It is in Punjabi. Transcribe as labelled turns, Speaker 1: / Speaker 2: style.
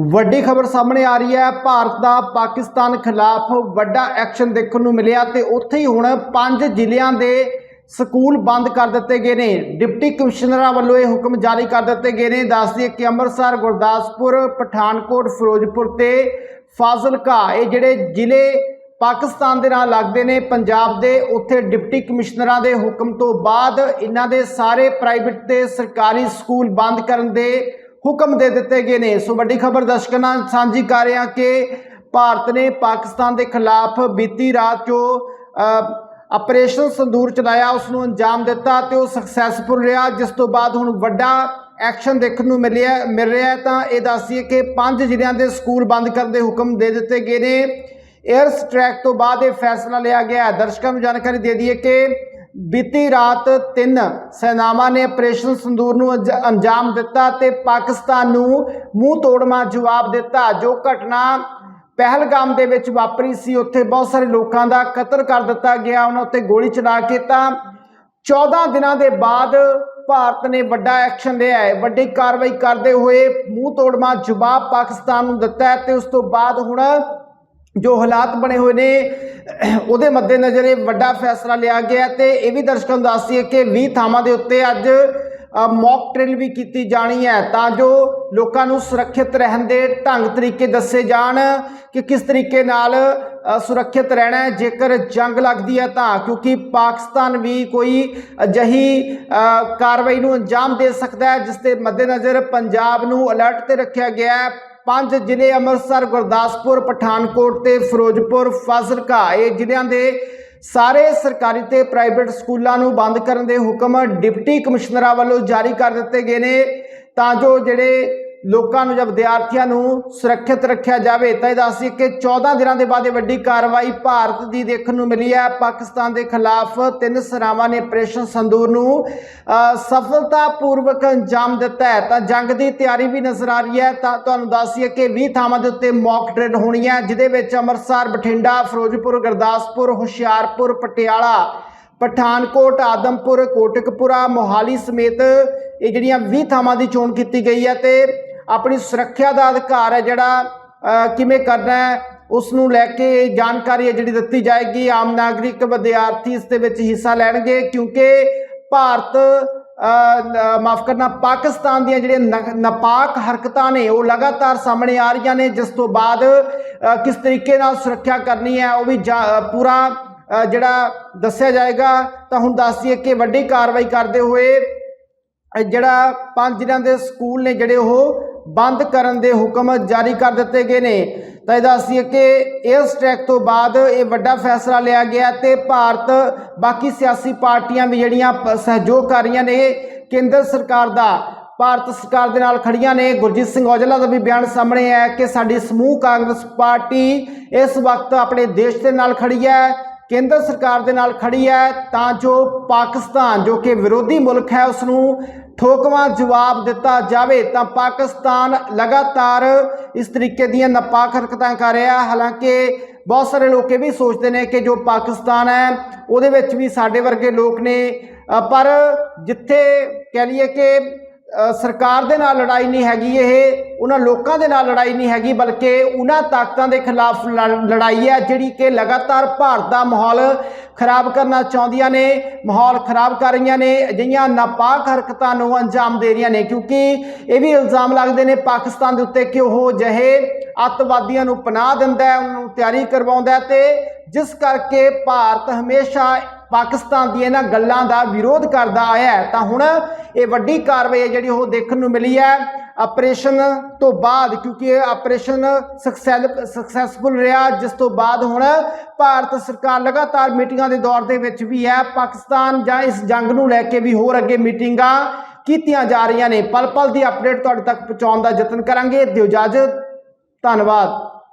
Speaker 1: ਵੱਡੀ ਖਬਰ ਸਾਹਮਣੇ ਆ ਰਹੀ ਹੈ। ਭਾਰਤ ਦਾ ਪਾਕਿਸਤਾਨ ਖਿਲਾਫ ਵੱਡਾ ਐਕਸ਼ਨ ਦੇਖਣ ਨੂੰ ਮਿਲਿਆ ਤੇ ਉੱਥੇ ਹੀ ਹੁਣ ਪੰਜ ਜ਼ਿਲ੍ਹਿਆਂ ਦੇ ਸਕੂਲ ਬੰਦ ਕਰ ਦਿੱਤੇ ਗਏ ਨੇ। ਡਿਪਟੀ ਕਮਿਸ਼ਨਰਾਂ ਵੱਲੋਂ ਇਹ ਹੁਕਮ ਜਾਰੀ ਕਰ ਦਿੱਤੇ ਗਏ ਨੇ। ਦੱਸਦੀ ਕਿ ਅੰਮ੍ਰਿਤਸਰ, ਗੁਰਦਾਸਪੁਰ, ਪਠਾਨਕੋਟ, ਫਿਰੋਜ਼ਪੁਰ ਤੇ ਫਾਜ਼ਿਲਕਾ ਇਹ ਜਿਹੜੇ ਜ਼ਿਲ੍ਹੇ ਪਾਕਿਸਤਾਨ ਦੇ ਨਾਲ ਲੱਗਦੇ ਨੇ, ਪੰਜਾਬ ਦੇ, ਉੱਥੇ ਡਿਪਟੀ ਕਮਿਸ਼ਨਰਾਂ ਦੇ ਹੁਕਮ ਤੋਂ ਬਾਅਦ ਇਹਨਾਂ ਦੇ ਸਾਰੇ ਪ੍ਰਾਈਵੇਟ ਤੇ ਸਰਕਾਰੀ ਸਕੂਲ ਬੰਦ ਕਰਨ ਦੇ ਹੁਕਮ ਦੇ ਦਿੱਤੇ ਗਏ ਨੇ। ਸੋ ਵੱਡੀ ਖਬਰ ਦਰਸ਼ਕਾਂ ਨਾਲ ਸਾਂਝੀ ਕਰ ਰਹੇ ਹਾਂ ਕਿ ਭਾਰਤ ਨੇ ਪਾਕਿਸਤਾਨ ਦੇ ਖਿਲਾਫ ਬੀਤੀ ਰਾਤ ਜੋ ਆਪਰੇਸ਼ਨ ਸੰਦੂਰ ਚਲਾਇਆ ਉਸ ਨੂੰ ਅੰਜਾਮ ਦਿੱਤਾ ਤੇ ਉਹ ਸਕਸੈਸਫੁਲ ਰਿਹਾ, ਜਿਸ ਤੋਂ ਬਾਅਦ ਹੁਣ ਵੱਡਾ ਐਕਸ਼ਨ ਦੇਖਣ ਨੂੰ ਮਿਲਿਆ, ਮਿਲ ਰਿਹਾ ਤਾਂ ਇਹ ਦੱਸੀਏ ਕਿ ਪੰਜ ਜ਼ਿਲ੍ਹਿਆਂ ਦੇ ਸਕੂਲ ਬੰਦ ਕਰਨ ਦੇ ਹੁਕਮ ਦੇ ਦਿੱਤੇ ਗਏ ਨੇ। 에ਅਰ ਸਟ੍ਰੈਕ ਤੋਂ ਬਾਅਦ ਇਹ ਫੈਸਲਾ ਲਿਆ ਗਿਆ ਦਰਸ਼ਕਾਂ ਨੂੰ ਜਾਣਕਾਰੀ ਦੇ ਦਈਏ ਕਿ ਬੀਤੀ ਰਾਤ ਤਿੰਨ ਸੈਨਾਵਾਂ ਨੇ ਆਪਰੇਸ਼ਨ ਸੰਦੂਰ ਨੂੰ ਅੰਜਾਮ ਦਿੱਤਾ ਤੇ ਪਾਕਿਸਤਾਨ ਨੂੰ ਮੂੰਹ ਤੋੜਮਾ ਜਵਾਬ ਦਿੱਤਾ। ਜੋ ਘਟਨਾ ਪਹਿਲਗਾਮ ਦੇ ਵਿੱਚ ਵਾਪਰੀ ਸੀ, ਉੱਥੇ ਬਹੁਤ ਸਾਰੇ ਲੋਕਾਂ ਦਾ ਕਤਲ ਕਰ ਦਿੱਤਾ ਗਿਆ। ਉਹਨਾਂ ਉੱਤੇ ਗੋਲੀ ਚਲਾ ਕੇ ਤਾਂ 14 ਦਿਨਾਂ ਦੇ ਬਾਅਦ ਭਾਰਤ ਨੇ ਵੱਡਾ ਐਕਸ਼ਨ ਲਿਆ ਹੈ। ਵੱਡੀ ਕਾਰਵਾਈ ਕਰਦੇ ਹੋਏ ਮੂੰਹ ਤੋੜਮਾ ਜਵਾਬ ਪਾਕਿਸਤਾਨ ਨੂੰ ਦਿੱਤਾ ਹੈ ਤੇ ਉਸ ਤੋਂ ਬਾਅਦ ਹੁਣ ਜੋ ਹਾਲਾਤ ਬਣੇ ਹੋਏ ਨੇ, ਉਹਦੇ ਮੱਦੇਨਜ਼ਰ ਇਹ ਵੱਡਾ ਫੈਸਲਾ ਲਿਆ ਗਿਆ ਤੇ ਇਹ ਵੀ ਦਰਸ਼ਕਾਂ ਨੂੰ ਦੱਸਦੀ ਹੈ ਕਿ 20 ਥਾਵਾਂ ਦੇ ਉੱਤੇ ਅੱਜ ਮੌਕ ਡਰਿਲ ਵੀ ਕੀਤੀ ਜਾਣੀ ਹੈ ਤਾਂ ਜੋ ਲੋਕਾਂ ਨੂੰ ਸੁਰੱਖਿਅਤ ਰਹਿਣ ਦੇ ਢੰਗ ਤਰੀਕੇ ਦੱਸੇ ਜਾਣ ਕਿ ਕਿਸ ਤਰੀਕੇ ਨਾਲ ਸੁਰੱਖਿਅਤ ਰਹਿਣਾ ਹੈ। ਜੇਕਰ ਜੰਗ ਲੱਗਦੀ ਹੈ ਤਾਂ, ਕਿਉਂਕਿ ਪਾਕਿਸਤਾਨ ਵੀ ਕੋਈ ਅਜਿਹੀ ਕਾਰਵਾਈ ਨੂੰ ਅੰਜਾਮ ਦੇ ਸਕਦਾ ਹੈ, ਜਿਸ ਦੇ ਮੱਦੇਨਜ਼ਰ ਪੰਜਾਬ ਨੂੰ ਅਲਰਟ ਤੇ ਰੱਖਿਆ ਗਿਆ ਹੈ। ਪੰਜ ਜ਼ਿਲ੍ਹੇ ਅੰਮ੍ਰਿਤਸਰ, ਗੁਰਦਾਸਪੁਰ, ਪਠਾਨਕੋਟ ਤੇ ਫਿਰੋਜ਼ਪੁਰ, ਫਾਜ਼ਿਲਕਾ। ਇਹ ਜ਼ਿਲ੍ਹਿਆਂ ਦੇ ਸਾਰੇ ਸਰਕਾਰੀ ਤੇ ਪ੍ਰਾਈਵੇਟ ਸਕੂਲਾਂ ਨੂੰ ਬੰਦ ਕਰਨ ਦੇ ਹੁਕਮ ਡਿਪਟੀ ਕਮਿਸ਼ਨਰਾਂ ਵੱਲੋਂ ਜਾਰੀ ਕਰ ਦਿੱਤੇ ਗਏ ਨੇ। ਤਾਂ ਜੋ ਜਿਹੜੇ ਲੋਕਾਂ ਨੂੰ ਜਾਂ ਵਿਦਿਆਰਥੀਆਂ ਨੂੰ ਸੁਰੱਖਿਅਤ ਰੱਖਿਆ ਜਾਵੇ ਤਾਂ ਇਹ ਦੱਸਦੀ ਕਿ 14 ਦਿਨਾਂ ਦੇ ਬਾਅਦ ਇਹ ਵੱਡੀ ਕਾਰਵਾਈ ਭਾਰਤ ਦੀ ਦੇਖਣ ਨੂੰ ਮਿਲੀ ਹੈ। ਪਾਕਿਸਤਾਨ ਦੇ ਖਿਲਾਫ ਤਿੰਨ ਸਰਾਵਾਂ ਨੇ ਆਪਰੇਸ਼ਨ ਸੰਦੂਰ ਨੂੰ ਅ, ਸਫਲਤਾਪੂਰਵਕ ਅੰਜਾਮ ਦਿੱਤਾ ਹੈ। ਤਾਂ ਜੰਗ ਦੀ ਤਿਆਰੀ ਵੀ ਨਜ਼ਰ ਆ ਰਹੀ ਹੈ। ਤਾਂ ਤੁਹਾਨੂੰ ਦੱਸੀਏ ਕਿ 20 ਥਾਵਾਂ ਦੇ ਉੱਤੇ ਮੌਕ ਡਰਿਲ ਹੋਣੀ ਹੈ ਜਿਹਦੇ ਵਿੱਚ ਅੰਮ੍ਰਿਤਸਰ ਬਠਿੰਡਾ ਫਿਰੋਜ਼ਪੁਰ ਗੁਰਦਾਸਪੁਰ ਹੁਸ਼ਿਆਰਪੁਰ ਪਟਿਆਲਾ ਪਠਾਨਕੋਟ ਆਦਮਪੁਰ ਕੋਟਕਪੁਰਾ ਮੋਹਾਲੀ ਸਮੇਤ ਇਹ ਜਿਹੜੀਆਂ 20 ਥਾਵਾਂ ਦੀ ਚੋਣ ਕੀਤੀ ਗਈ ਹੈ ਤੇ ਆਪਣੀ ਸੁਰੱਖਿਆ ਦਾ ਅਧਿਕਾਰ ਹੈ ਜਿਹੜਾ ਕਿਵੇਂ ਕਰਨਾ ਹੈ ਉਸ ਨੂੰ ਲੈ ਕੇ ਜਾਣਕਾਰੀ ਹੈ ਜਿਹੜੀ ਦਿੱਤੀ ਜਾਏਗੀ। ਆਮ ਨਾਗਰਿਕ ਵਿਦਿਆਰਥੀ ਇਸ ਦੇ ਵਿੱਚ ਹਿੱਸਾ ਲੈਣਗੇ ਕਿਉਂਕਿ ਭਾਰਤ ਮਾਫ ਕਰਨਾ, ਪਾਕਿਸਤਾਨ ਦੀਆਂ ਜਿਹੜੀਆਂ ਨ- ਨਾਪਾਕ ਹਰਕਤਾਂ ਨੇ, ਉਹ ਲਗਾਤਾਰ ਸਾਹਮਣੇ ਆ ਰਹੀਆਂ ਨੇ, ਜਿਸ ਤੋਂ ਬਾਅਦ ਕਿਸ ਤਰੀਕੇ ਨਾਲ ਸੁਰੱਖਿਆ ਕਰਨੀ ਹੈ, ਉਹ ਵੀ ਜਾ- ਪੂਰਾ ਜਿਹੜਾ ਦੱਸਿਆ ਜਾਏਗਾ। ਤਾਂ ਹੁਣ ਦੱਸਦੀਏ ਕਿ ਵੱਡੀ ਕਾਰਵਾਈ ਕਰਦੇ ਹੋਏ ਜਿਹੜਾ ਪੰਜ ਦਿਨਾਂ ਦੇ ਸਕੂਲ ਨੇ ਜਿਹੜੇ ਉਹ ਬੰਦ ਕਰਨ ਦੇ ਹੁਕਮ ਜਾਰੀ ਕਰ ਦਿੱਤੇ ਗਏ ਨੇ। ਤਾਂ ਇਹ ਦੱਸੀਏ ਕਿ 에ਅਰ ਸਟ੍ਰੈਕ ਤੋਂ ਬਾਅਦ ਇਹ ਵੱਡਾ ਫੈਸਲਾ ਲਿਆ ਗਿਆ ਤੇ ਭਾਰਤ ਬਾਕੀ ਸਿਆਸੀ ਪਾਰਟੀਆਂ ਵੀ ਜਿਹੜੀਆਂ ਪ- ਸਹਿਯੋਗ ਕਰ ਰਹੀਆਂ ਨੇ, ਕੇਂਦਰ ਸਰਕਾਰ ਦਾ, ਭਾਰਤ ਸਰਕਾਰ ਦੇ ਨਾਲ ਖੜੀਆਂ ਨੇ। ਗੁਰਜੀਤ ਸਿੰਘ ਔਜਲਾ ਦਾ ਵੀ ਬਿਆਨ ਸਾਹਮਣੇ ਆਇਆ ਕਿ ਸਾਡੀ ਸਮੂਹ ਕਾਂਗਰਸ ਪਾਰਟੀ ਇਸ ਵਕਤ ਆਪਣੇ ਦੇਸ਼ ਦੇ ਨਾਲ ਖੜੀ ਹੈ। ਕੇਂਦਰ ਸਰਕਾਰ ਦੇ ਨਾਲ ਖੜੀ ਹੈ, ਤਾਂ ਜੋ ਪਾਕਿਸਤਾਨ, ਜੋ ਕਿ ਵਿਰੋਧੀ ਮੁਲਕ ਹੈ ਉਸ ਨੂੰ ਠੋਕਵਾਂ ਜਵਾਬ ਦਿੱਤਾ ਜਾਵੇ, ਤਾਂ ਪਾਕਿਸਤਾਨ ਲਗਾਤਾਰ ਇਸ ਤਰੀਕੇ ਦੀਆਂ ਨਾਪਾਕ ਹਰਕਤਾਂ ਕਰ ਰਿਹਾ ਹਾਲਾਂਕਿ ਬਹੁਤ ਸਾਰੇ ਲੋਕ ਇਹ ਵੀ ਸੋਚਦੇ ਨੇ ਕਿ ਜੋ ਪਾਕਿਸਤਾਨ ਹੈ, ਉਹਦੇ ਵਿੱਚ ਵੀ ਸਾਡੇ ਵਰਗੇ ਲੋਕ ਨੇ। ਪਰ ਜਿੱਥੇ ਕਹਿ ਲਈਏ ਕਿ ਸਰਕਾਰ ਦੇ ਨਾਲ ਲੜਾਈ ਨਹੀਂ ਹੈਗੀ ਇਹ, ਉਹਨਾਂ ਲੋਕਾਂ ਦੇ ਨਾਲ ਲੜਾਈ ਨਹੀਂ ਹੈਗੀ, ਬਲਕਿ ਉਹਨਾਂ ਤਾਕਤਾਂ ਦੇ ਖਿਲਾਫ ਲੜ- ਲੜਾਈ ਹੈ, ਜਿਹੜੀ ਕਿ ਲਗਾਤਾਰ ਭਾਰਤ ਦਾ ਮਾਹੌਲ ਖਰਾਬ ਕਰਨਾ ਚਾਹੁੰਦੀਆਂ ਨੇ, ਮਾਹੌਲ ਖਰਾਬ ਕਰ ਰਹੀਆਂ ਨੇ, ਅਜਿਹੀਆਂ ਨਾਪਾਕ ਹਰਕਤਾਂ ਨੂੰ ਅੰਜਾਮ ਦੇ ਰਹੀਆਂ ਨੇ, ਕਿਉਂਕਿ ਇਹ ਵੀ ਇਲਜ਼ਾਮ ਲੱਗਦੇ ਨੇ ਪਾਕਿਸਤਾਨ ਦੇ ਉੱਤੇ ਕਿ ਉਹ ਜਹੇ ਅੱਤਵਾਦੀਆਂ ਨੂੰ ਪਨਾਹ ਦਿੰਦਾ ਹੈ, ਉਹਨਾਂ ਤਿਆਰੀ ਕਰਵਾਉਂਦਾ ਹੈ ਤੇ ਜਿਸ ਕਰਕੇ ਭਾਰਤ ਹਮੇਸ਼ਾ ਪਾਕਿਸਤਾਨ ਦੀਆਂ ਇਹਨਾਂ ਗੱਲਾਂ ਦਾ ਵਿਰੋਧ ਕਰਦਾ ਆਇਆ ਹੈ। ਤਾਂ ਹੁਣ ਇਹ ਵੱਡੀ ਕਾਰਵਾਈ ਹੈ ਜਿਹੜੀ ਉਹ ਦੇਖਣ ਨੂੰ ਮਿਲੀ ਹੈ। ਆਪਰੇਸ਼ਨ ਤੋਂ ਬਾਅਦ, ਕਿਉਂਕਿ ਇਹ ਆਪਰੇਸ਼ਨ ਸਕਸੈਸਫੁਲ ਰਿਹਾ, ਜਿਸ ਤੋਂ ਬਾਅਦ ਹੁਣ ਭਾਰਤ ਸਰਕਾਰ ਲਗਾਤਾਰ ਮੀਟਿੰਗਾਂ ਦੇ ਦੌਰ ਦੇ ਵਿੱਚ ਵੀ ਹੈ। ਪਾਕਿਸਤਾਨ ਜਾਂ ਇਸ ਜੰਗ ਨੂੰ ਲੈ ਕੇ ਵੀ ਹੋਰ ਅੱਗੇ ਮੀਟਿੰਗਾਂ ਕੀਤੀਆਂ ਜਾ ਰਹੀਆਂ ਨੇ। ਪਲ ਪਲ ਦੀ ਅਪਡੇਟ ਤੁਹਾਡੇ ਤੱਕ ਪਹੁੰਚਾਉਣ ਦਾ ਯਤਨ ਕਰਾਂਗੇ। ਦਿਓ ਇਜਾਜ਼ਤ। ਧੰਨਵਾਦ।